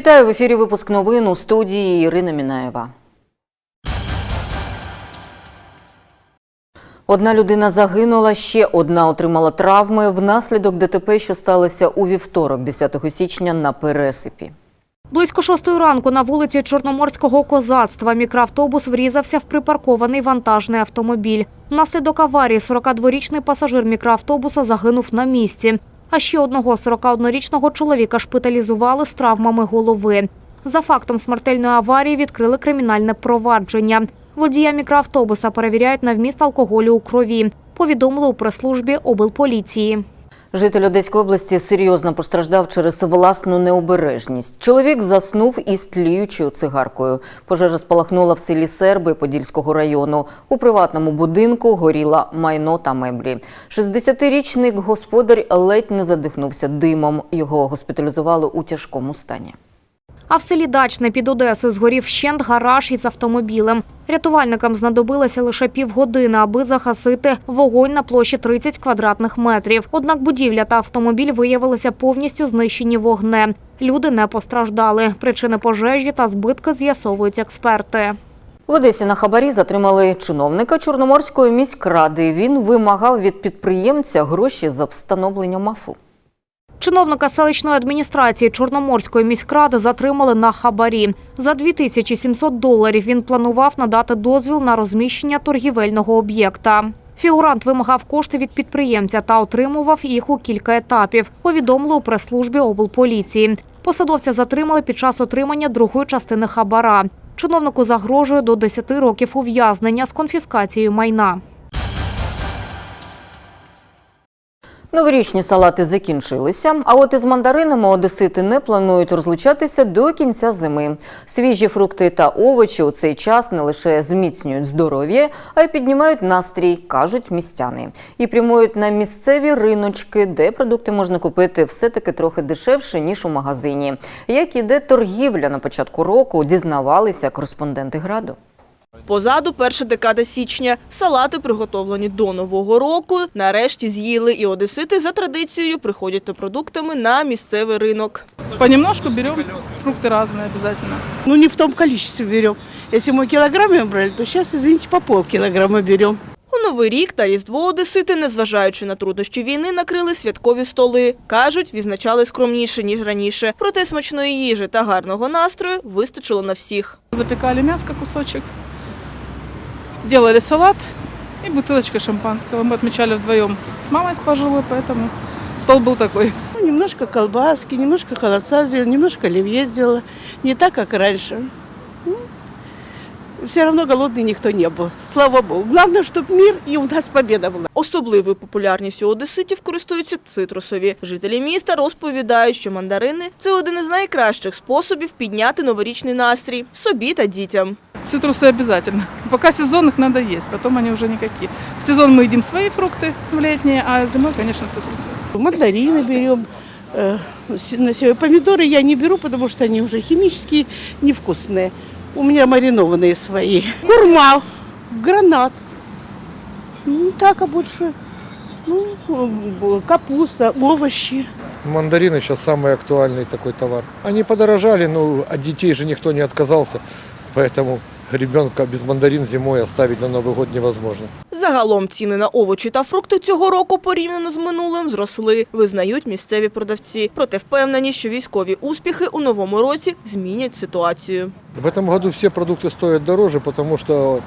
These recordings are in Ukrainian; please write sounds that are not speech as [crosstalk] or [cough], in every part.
Вітаю в ефірі. Випуск новин у студії Ірина Мінаєва. Одна людина загинула, ще одна отримала травми внаслідок ДТП, що сталося у вівторок, 10 січня на Пересипі. Близько шостої ранку на вулиці Чорноморського козацтва мікроавтобус врізався в припаркований вантажний автомобіль. Внаслідок аварії 42-річний пасажир мікроавтобуса загинув на місці. А ще одного 41-річного чоловіка шпиталізували з травмами голови. За фактом смертельної аварії відкрили кримінальне провадження. Водія мікроавтобуса перевіряють на вміст алкоголю у крові. Повідомили у прес-службі облполіції. Житель Одеської області серйозно постраждав через власну необережність. Чоловік заснув із тліючою цигаркою. Пожежа спалахнула в селі Серби Подільського району. У приватному будинку горіла майно та меблі. 60-річний господар ледь не задихнувся димом. Його госпіталізували у тяжкому стані. А в селі Дачне під Одесою згорів щент гараж із автомобілем. Рятувальникам знадобилося лише півгодини, аби загасити вогонь на площі 30 квадратних метрів. Однак будівля та автомобіль виявилися повністю знищені вогнем. Люди не постраждали. Причини пожежі та збитки з'ясовують експерти. В Одесі на хабарі затримали чиновника Чорноморської міськради. Він вимагав від підприємця гроші за встановлення мафу. Чиновника селищної адміністрації Чорноморської міськради затримали на хабарі. За 2700 доларів він планував надати дозвіл на розміщення торгівельного об'єкта. Фігурант вимагав кошти від підприємця та отримував їх у кілька етапів. Повідомили у прес-службі облполіції. Посадовця затримали під час отримання другої частини хабара. Чиновнику загрожує до 10 років ув'язнення з конфіскацією майна. Новорічні салати закінчилися, а от із мандаринами одесити не планують розлучатися до кінця зими. Свіжі фрукти та овочі у цей час не лише зміцнюють здоров'я, а й піднімають настрій, кажуть містяни. І прямують на місцеві риночки, де продукти можна купити все-таки трохи дешевше, ніж у магазині. Як іде торгівля на початку року, дізнавалися кореспонденти граду. Позаду перша декада січня. Салати, приготовлені до Нового року, нарешті з'їли. І одесити за традицією приходять за продуктами на місцевий ринок. Понемножку берем, фрукты разные обязательно. Ну, не в том количестве берем. Если мы килограммами брали, то сейчас, извините, по полкилограмма берем. У Новий рік та Різдво одесити, незважаючи на труднощі війни, накрили святкові столи. Кажуть, відзначали скромніше, ніж раніше. Проте смачної їжі та гарного настрою вистачило на всіх. Запекали мяско кусочек, делали салат и бутылочка шампанского. Мы отмечали вдвоем с мамой с пожилой, поэтому стол был такой. Ну, немножко колбаски, немножко холодца сделала, немножко оливье сделала. Не так, как раньше. Все равно голодный никто не был. Слава Богу. Главное, чтобы мир и у нас победа была. Особливою популярністю у одеситів користуються цитрусові. Жителі міста розповідають, що мандарини – це один із найкращих способів підняти новорічний настрій собі та дітям. Цитрусы обязательно. [laughs] Пока сезон их надо есть, потом они уже никакие. В сезон мы едим свои фрукты в летние, а зимой, конечно, цитрусы. Мандарины берем. э, на сё- Помидоры я не беру, потому что они уже химические, невкусные. У меня маринованные свои. [laughs] Курма, гранат. Ну, так, а больше ну, э, капуста, овощи. Мандарины сейчас самый актуальный такой товар. Они подорожали, но от детей же никто не отказался, поэтому ребенка без мандарин зимой оставить на Новый год невозможно. Загалом ціни на овочі та фрукти цього року порівняно з минулим зросли, визнають місцеві продавці. Проте впевнені, що військові успіхи у новому році змінять ситуацію. В этом году все продукты стоят дороже, потому что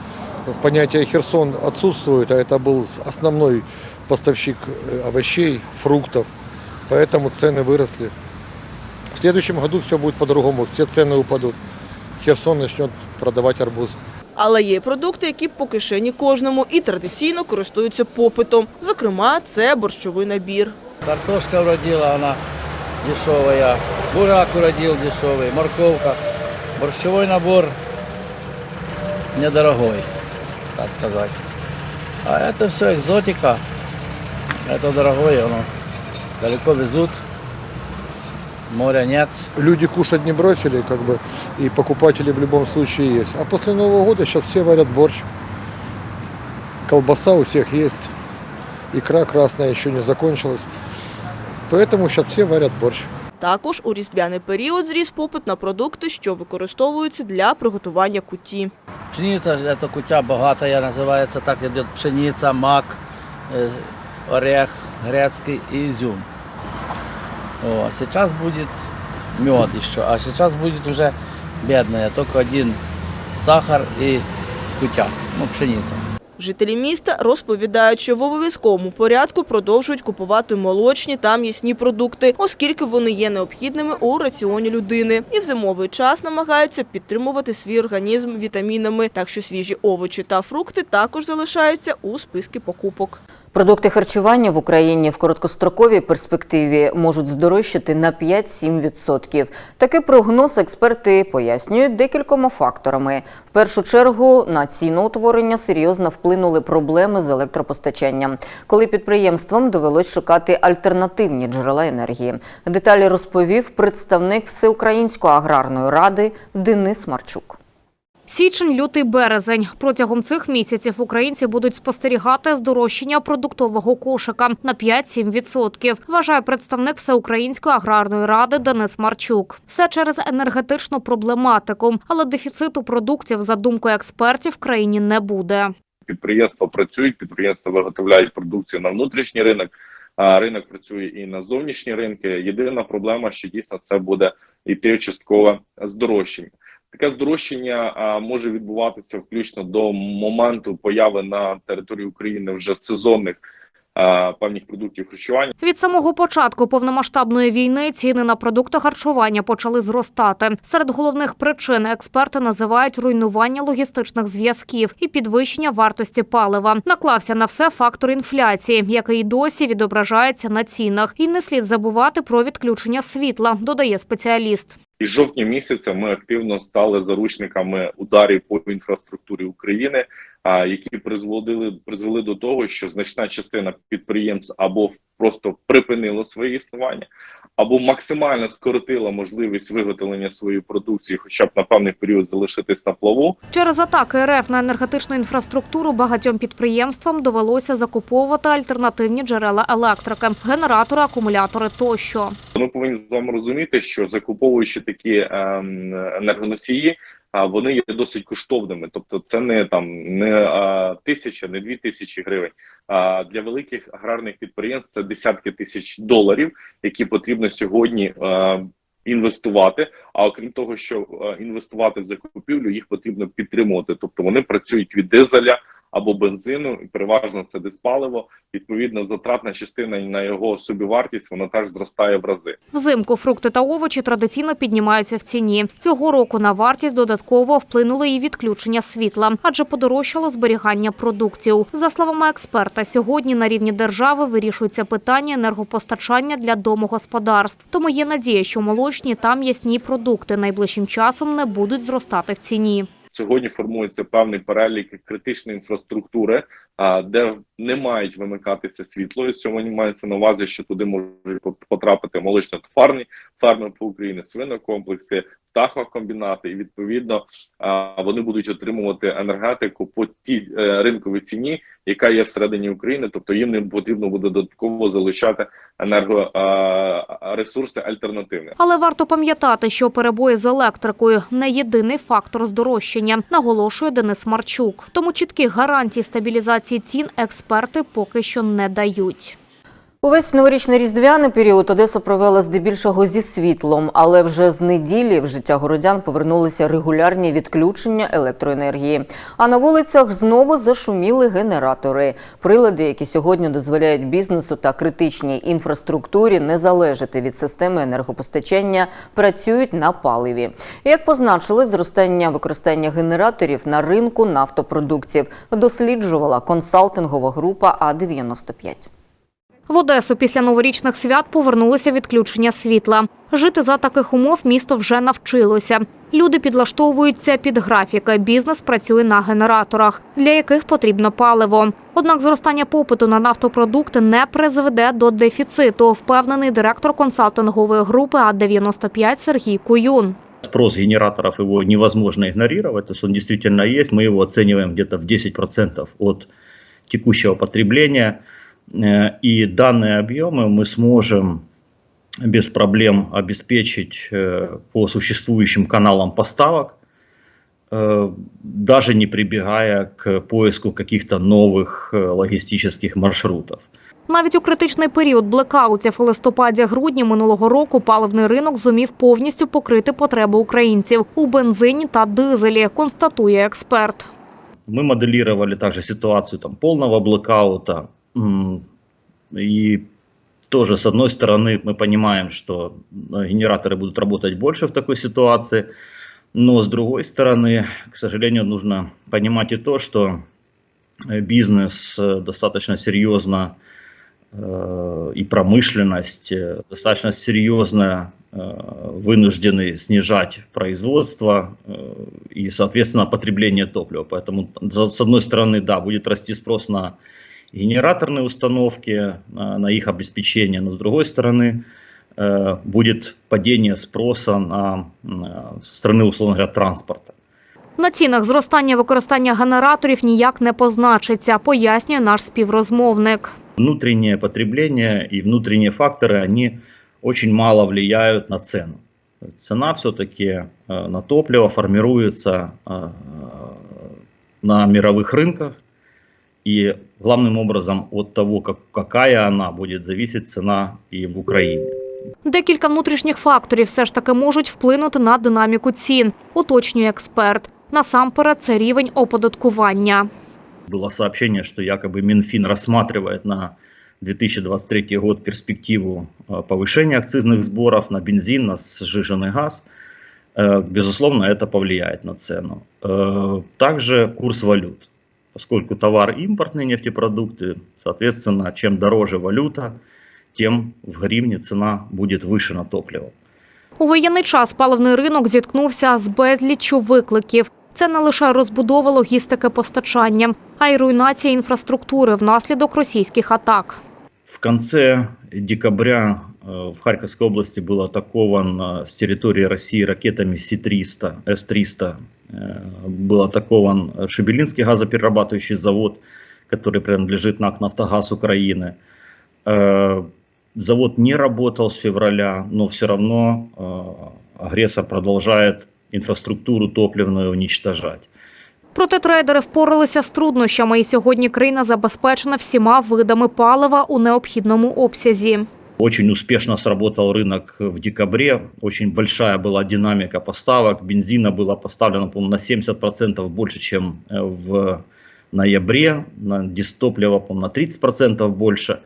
понятие Херсон отсутствует, а это был основной поставщик э, овощей, фруктов, поэтому цены выросли. В следующем году все будет по-другому, все цены упадут. Херсон начнет продавать арбуз. Але є продукти, які по кишені кожному і традиційно користуються попитом. Зокрема, це борщовий набір. Картошка уродила, она дешевая. Бурак уродил дешевый, морковка. Борщевой набор недорогой, так сказать. А это все экзотика. Это дорогое, оно далеко везут. Моря нет. люди кушать не бросили, как бы, и покупатели в любом случае есть. А после Нового года сейчас все варят борщ. Колбаса у всех есть. Икра красная еще не закончилась. Поэтому сейчас все варят борщ. Також у різдвяний період зріс попит на продукти, що використовуються для приготування куті. Пшениця, это кутя богатая, называется так, идет пшеница, мак, э, орех грецкий и изюм. О, сейчас будет мед еще, а сейчас будет уже бедная, только один сахар и кутя, ну пшеница. Жителі міста розповідають, що в обов'язковому порядку продовжують купувати молочні та м'ясні продукти, оскільки вони є необхідними у раціоні людини. І в зимовий час намагаються підтримувати свій організм вітамінами, так що свіжі овочі та фрукти також залишаються у списку покупок. Продукти харчування в Україні в короткостроковій перспективі можуть здорожчати на 5-7%. Такий прогноз експерти пояснюють декількома факторами. В першу чергу на ціноутворення серйозно вплинули проблеми з електропостачанням, коли підприємствам довелось шукати альтернативні джерела енергії. Деталі розповів представник Всеукраїнської аграрної ради Денис Марчук. Січень, лютий, березень. Протягом цих місяців українці будуть спостерігати здорожчання продуктового кошика на 5-7%, вважає представник Всеукраїнської аграрної ради Денис Марчук. Все через енергетичну проблематику, але дефіциту продуктів, за думкою експертів, в країні не буде. підприємства працюють, підприємства виготовляють продукцію на внутрішній ринок, а ринок працює і на зовнішні ринки. Єдина проблема, що дійсно це буде йти часткове здорожчання. Таке здорожчання може відбуватися включно до моменту появи на території України вже сезонних певних продуктів харчування. Від самого початку повномасштабної війни ціни на продукти харчування почали зростати. Серед головних причин експерти називають руйнування логістичних зв'язків і підвищення вартості палива. Наклався на все фактор інфляції, який досі відображається на цінах. І не слід забувати про відключення світла, додає спеціаліст. І з жовтня місяця ми активно стали заручниками ударів по інфраструктурі України, які призводили призвели до того, що значна частина підприємств або просто припинила своє існування, або максимально скоротила можливість виготовлення своєї продукції, хоча б на певний період залишитись на плаву. Через атаки РФ на енергетичну інфраструктуру багатьом підприємствам довелося закуповувати альтернативні джерела електрики, генератори, акумулятори тощо. Ми повинні з вами розуміти, що закуповуючи такі ем, енергоносії, вони є досить коштовними. Тобто, це не там не а, тисяча, не дві тисячі гривень. А для великих аграрних підприємств це десятки тисяч доларів, які потрібно сьогодні. А, Інвестувати, а окрім того, що інвестувати в закупівлю, їх потрібно підтримувати. Тобто вони працюють від дизеля або бензину, і переважно це диспаливо. Відповідно, затратна частина на його собівартість вона теж зростає в рази. Взимку фрукти та овочі традиційно піднімаються в ціні. Цього року на вартість додатково вплинули і відключення світла, адже подорожчало зберігання продуктів. За словами експерта, сьогодні на рівні держави вирішується питання енергопостачання для домогосподарств. Тому є надія, що молочні та м'ясні продукти найближчим часом не будуть зростати в ціні. Сьогодні формується певний перелік критичної інфраструктури, де не мають вимикатися світло. І Сьогодні мається на увазі, що туди можуть потрапити молочно-тварні ферми по Україні, свинокомплекси, птахокомбінати, і відповідно вони будуть отримувати енергетику по тій е, ринковій ціні, яка є всередині України. Тобто їм не потрібно буде додатково залучати енергоресурси альтернативні. Але варто пам'ятати, що перебої з електрикою не єдиний фактор здорожчання, наголошує Денис Марчук. Тому чітких гарантій стабілізації цін експерти поки що не дають. Увесь новорічний різдвяний період Одеса провела здебільшого зі світлом, але вже з неділі в життя городян повернулися регулярні відключення електроенергії. А на вулицях знову зашуміли генератори. Прилади, які сьогодні дозволяють бізнесу та критичній інфраструктурі не залежати від системи енергопостачання, працюють на паливі. Як позначили, зростання використання генераторів на ринку нафтопродуктів досліджувала консалтингова група А-95. В Одесу після новорічних свят повернулося відключення світла. Жити за таких умов місто вже навчилося. Люди підлаштовуються під графіки. Бізнес працює на генераторах, для яких потрібно паливо. Однак зростання попиту на нафтопродукти не призведе до дефіциту, впевнений директор консалтингової групи А-95 Сергій Куюн. Спрос генераторов его невозможно игнорировать, то есть он действительно есть, мы его оцениваем где-то в 10% от текущего потребления, и данные объемы мы сможем без проблем обеспечить э, по существующим каналам поставок, э, даже не прибегая к поиску каких-то новых э, логистических маршрутов. Навіть у критичний період блекаутів у листопаді-грудні минулого року паливний ринок зумів повністю покрити потреби українців у бензині та дизелі, констатує експерт. Мы моделировали также ситуацию там, полного блокаута. И тоже, с одной стороны, мы понимаем, что э, генераторы будут работать больше в такой ситуации, но с другой стороны, к сожалению, нужно понимать и то, что э, бизнес э, достаточно серьезно и промышленность достаточно серьезно вынуждены снижать производство и, соответственно, потребление топлива. Поэтому, с одной стороны, да, будет расти спрос на генераторные установки, на, на их обеспечение, но с другой стороны, э, будет падение спроса на, на со стороны, условно говоря, транспорта. На цінах зростання використання генераторів ніяк не позначиться, пояснює наш співрозмовник. внутреннее потребление и внутренние факторы, они очень мало влияют на цену. Цена все-таки на топливо формируется э, на мировых рынках, и главным образом от того, как, какая она будет зависеть цена и в Украине. Декілька внутрішніх факторів все ж таки можуть вплинути на динаміку цін, уточнює експерт. Насамперед, це рівень оподаткування. Было сообщение, что якобы Минфин рассматривает на 2023 год перспективу э, повышения акцизных сборов на бензин, на сжиженный газ. Э, Безусловно, это повлияет на цену. Э, Также курс валют. Поскольку товар импортные нефтепродукты, соответственно, чем дороже валюта, тем в гривне цена будет выше на топливо. У воєнний час паливний ринок зіткнувся з безліччю викликів. Це не лише розбудова логістики постачання, а й руйнація інфраструктури внаслідок російських атак. В конце декабря э, в Харьковской области был атакован э, с территории России ракетами С-300, С-300. Э, Был атакован э, Шебелинский газоперерабатывающий завод, который принадлежит НАК «Нафтогаз» Украины. Э, Завод не работал с февраля, но все равно э, агрессор продолжает инфраструктуру топливную уничтожать. Проте трейдери впоралися з труднощами, і сьогодні країна забезпечена всіма видами палива у необхідному обсязі. Очень успешно сработал рынок в декабре. Очень большая была динамика поставок. Бензина было поставлено, по-моему, на 70% больше, чем э, в ноябре. На дистоплива, по-моему, на 30% больше.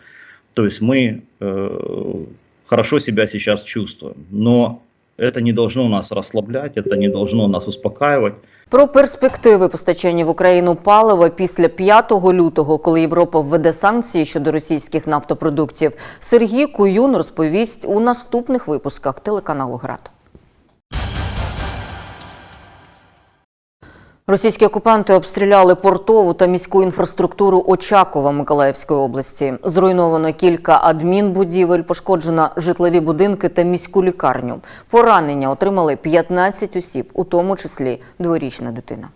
То есть мы э, хорошо себя сейчас чувствуем. Но это не должно нас расслаблять, это не должно нас успокаивать. Про перспективи постачання в Україну палива після 5 лютого, коли Європа введе санкції щодо російських нафтопродуктів, Сергій Куюн розповість у наступних випусках телеканалу Град. Російські окупанти обстріляли портову та міську інфраструктуру Очакова Миколаївської області. Зруйновано кілька адмінбудівель, пошкоджено житлові будинки та міську лікарню. Поранення отримали 15 осіб, у тому числі дворічна дитина.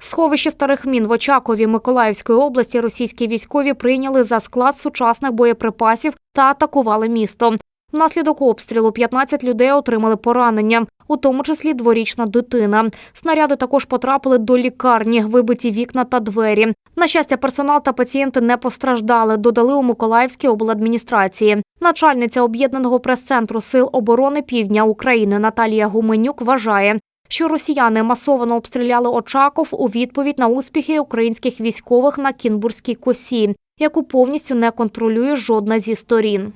Сховище старих мін в Очакові Миколаївської області російські військові прийняли за склад сучасних боєприпасів та атакували місто. Внаслідок обстрілу 15 людей отримали поранення, у тому числі дворічна дитина. Снаряди також потрапили до лікарні, вибиті вікна та двері. На щастя, персонал та пацієнти не постраждали, додали у Миколаївській обладміністрації. Начальниця об'єднаного прес-центру Сил оборони Півдня України Наталія Гуменюк вважає, що росіяни масово обстріляли Очаков у відповідь на успіхи українських військових на Кінбурзькій косі, яку повністю не контролює жодна зі сторін.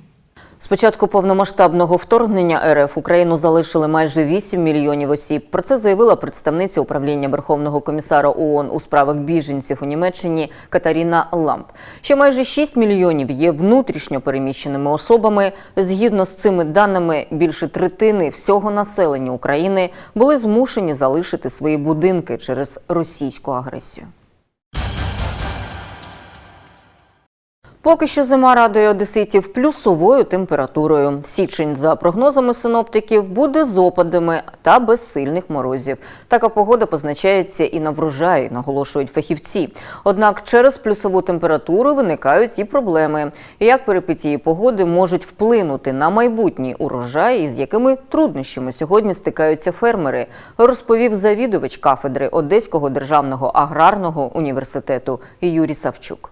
З початку повномасштабного вторгнення РФ Україну залишили майже 8 мільйонів осіб. Про це заявила представниця управління Верховного комісара ООН у справах біженців у Німеччині Катаріна Ламп. Ще майже 6 мільйонів є внутрішньо переміщеними особами. Згідно з цими даними, більше третини всього населення України були змушені залишити свої будинки через російську агресію. Поки що зима радує одеситів плюсовою температурою. Січень, за прогнозами синоптиків, буде з опадами та без сильних морозів. Така погода позначається і на врожаї, наголошують фахівці. Однак через плюсову температуру виникають і проблеми. Як перипетії погоди можуть вплинути на майбутній урожай, і з якими труднощами сьогодні стикаються фермери, розповів завідувач кафедри Одеського державного аграрного університету Юрій Савчук.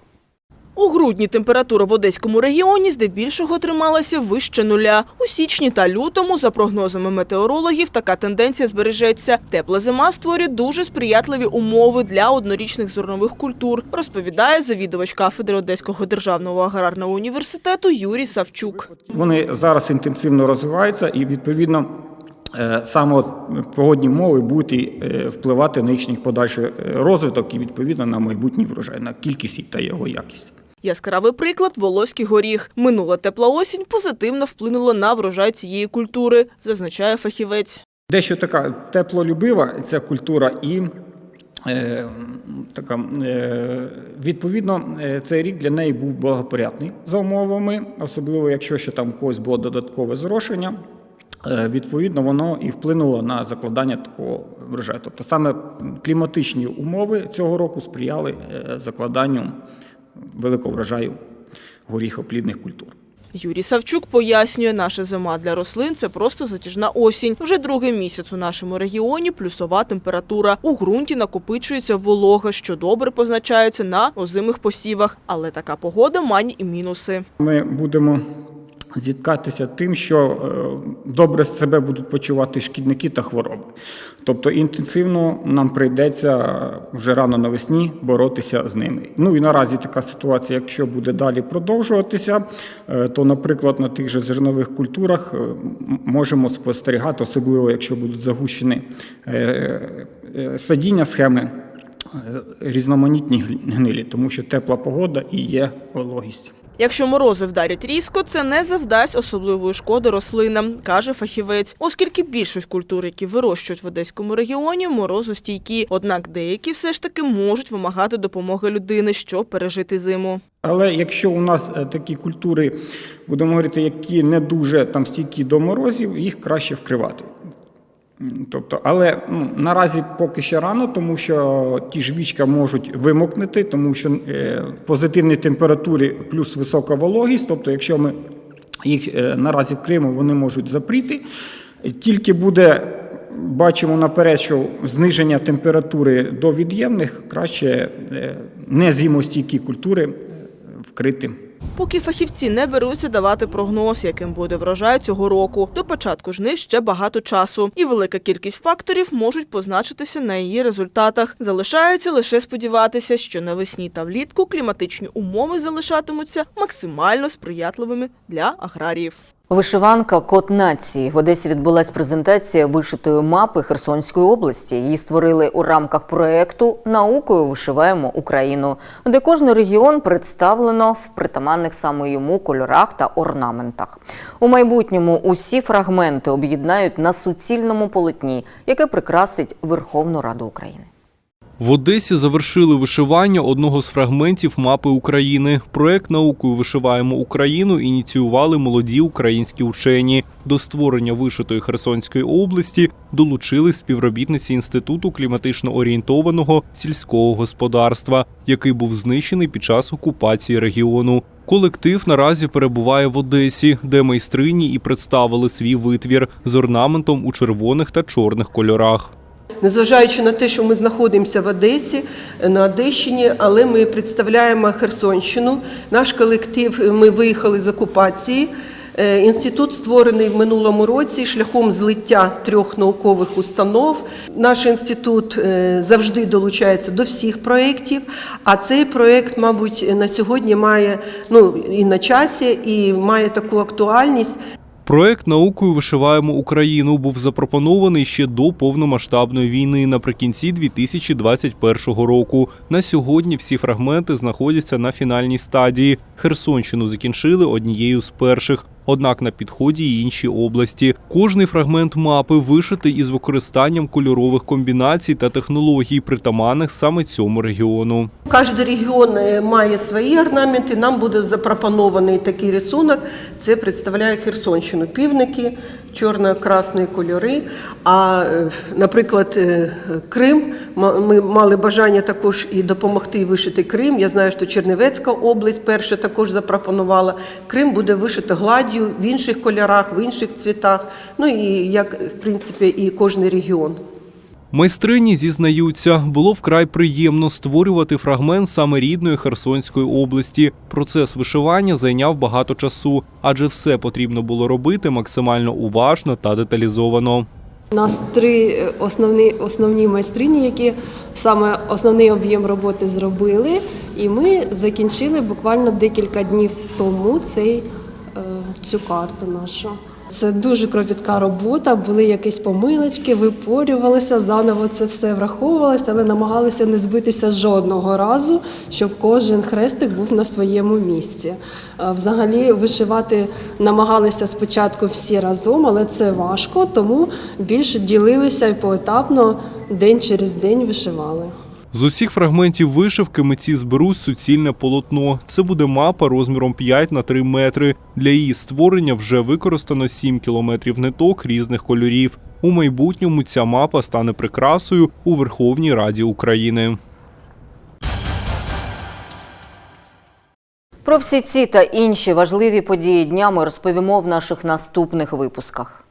У грудні температура в Одеському регіоні здебільшого трималася вище нуля. У січні та лютому, за прогнозами метеорологів, така тенденція збережеться. Тепла зима створює дуже сприятливі умови для однорічних зернових культур, розповідає завідувач кафедри Одеського державного аграрного університету Юрій Савчук. Вони зараз інтенсивно розвиваються і відповідно. е, Саме погодні умови будуть е, впливати на їхній подальший е, розвиток і відповідно на майбутній врожай, на кількість та його якість. Яскравий приклад – волоський горіх. Минула тепла осінь позитивно вплинула на врожай цієї культури, зазначає фахівець. Дещо така теплолюбива ця культура і е, така, е, відповідно, е, цей рік для неї був благопорядний за умовами, особливо якщо ще там когось було додаткове зрошення. Відповідно, воно і вплинуло на закладання такого врожаю. Тобто саме кліматичні умови цього року сприяли закладанню великого врожаю горіхоплідних культур. Юрій Савчук пояснює, наша зима для рослин – це просто затяжна осінь. Вже другий місяць у нашому регіоні плюсова температура. У ґрунті накопичується волога, що добре позначається на озимих посівах. Але така погода має і мінуси. Ми будемо зіткатися тим, що е, добре себе будуть почувати шкідники та хвороби. Тобто інтенсивно нам прийдеться вже рано навесні боротися з ними. Ну і наразі така ситуація, якщо буде далі продовжуватися, е, то, наприклад, на тих же зернових культурах е, можемо спостерігати, особливо якщо будуть загущені е, е, садіння схеми. е, Різноманітні гнилі, тому що тепла погода і є вологість. Якщо морози вдарять різко, це не завдасть особливої шкоди рослинам, каже фахівець, оскільки більшість культур, які вирощують в одеському регіоні, морозостійкі. Однак деякі все ж таки можуть вимагати допомоги людини, щоб пережити зиму. Але якщо у нас е, такі культури, будемо говорити, які не дуже там стійкі до морозів, їх краще вкривати. Тобто, але ну, наразі поки ще рано, тому що ті ж вічка можуть вимокнути, тому що е, позитивні температури плюс висока вологість. Тобто, якщо ми їх е, наразі вкриємо, вони можуть запріти. Тільки буде, бачимо наперед, що зниження температури до від'ємних краще е, незимостійкі культури е, вкрити. Поки фахівці не беруться давати прогноз, яким буде врожай цього року. До початку жнив ще багато часу, і велика кількість факторів можуть позначитися на її результатах. Залишається лише сподіватися, що навесні та влітку кліматичні умови залишатимуться максимально сприятливими для аграріїв. Вишиванка Код нації в Одесі відбулась презентація вишитої мапи Херсонської області. Її створили у рамках проекту Наукою вишиваємо Україну, де кожен регіон представлено в притаманних саме йому кольорах та орнаментах. У майбутньому усі фрагменти об'єднають на суцільному полотні, яке прикрасить Верховну Раду України. В Одесі завершили вишивання одного з фрагментів мапи України. Проект наукою вишиваємо Україну ініціювали молоді українські учені. До створення вишитої Херсонської області долучили співробітниці інституту кліматично орієнтованого сільського господарства, який був знищений під час окупації регіону. Колектив наразі перебуває в Одесі, де майстрині і представили свій витвір з орнаментом у червоних та чорних кольорах. Незважаючи на те, що ми знаходимося в Одесі, на Одещині, але ми представляємо Херсонщину. Наш колектив, ми виїхали з окупації. Е, Інститут створений в минулому році шляхом злиття трьох наукових установ. Наш інститут е, завжди долучається до всіх проєктів, а цей проєкт, мабуть, на сьогодні має ну, і на часі, і має таку актуальність. Проект наукою вишиваємо Україну був запропонований ще до повномасштабної війни наприкінці 2021 року. На сьогодні всі фрагменти знаходяться на фінальній стадії. Херсонщину закінчили однією з перших. Однак на підході й інші області. Кожний фрагмент мапи вишитий із використанням кольорових комбінацій та технологій, притаманних саме цьому регіону. Кожен регіон е, має свої орнаменти. Нам буде запропонований такий рисунок. Це представляє Херсонщину. Півники, чорно-красні кольори. А, е, наприклад, е, Крим. Ми мали бажання також і допомогти вишити Крим. Я знаю, що Чернівецька область перша також запропонувала. Крим буде вишити гладдю в інших кольорах, в інших цвітах. Ну і як в принципі і кожний регіон. Майстрині зізнаються, було вкрай приємно створювати фрагмент саме рідної Херсонської області. Процес вишивання зайняв багато часу, адже все потрібно було робити максимально уважно та деталізовано. У нас три е, основні, основні майстрині, які саме основний об'єм роботи зробили, і ми закінчили буквально декілька днів тому цей, е, цю карту нашу. Це дуже кропітка робота, були якісь помилочки, випорювалися, заново це все враховувалося, але намагалися не збитися жодного разу, щоб кожен хрестик був на своєму місці. Е, Взагалі вишивати намагалися спочатку всі разом, але це важко, тому більше ділилися і поетапно день через день вишивали. З усіх фрагментів вишивки митці зберуть суцільне полотно. Це буде мапа розміром 5 на 3 метри. Для її створення вже використано 7 кілометрів ниток різних кольорів. У майбутньому ця мапа стане прикрасою у Верховній Раді України. Про всі ці та інші важливі події дня ми розповімо в наших наступних випусках.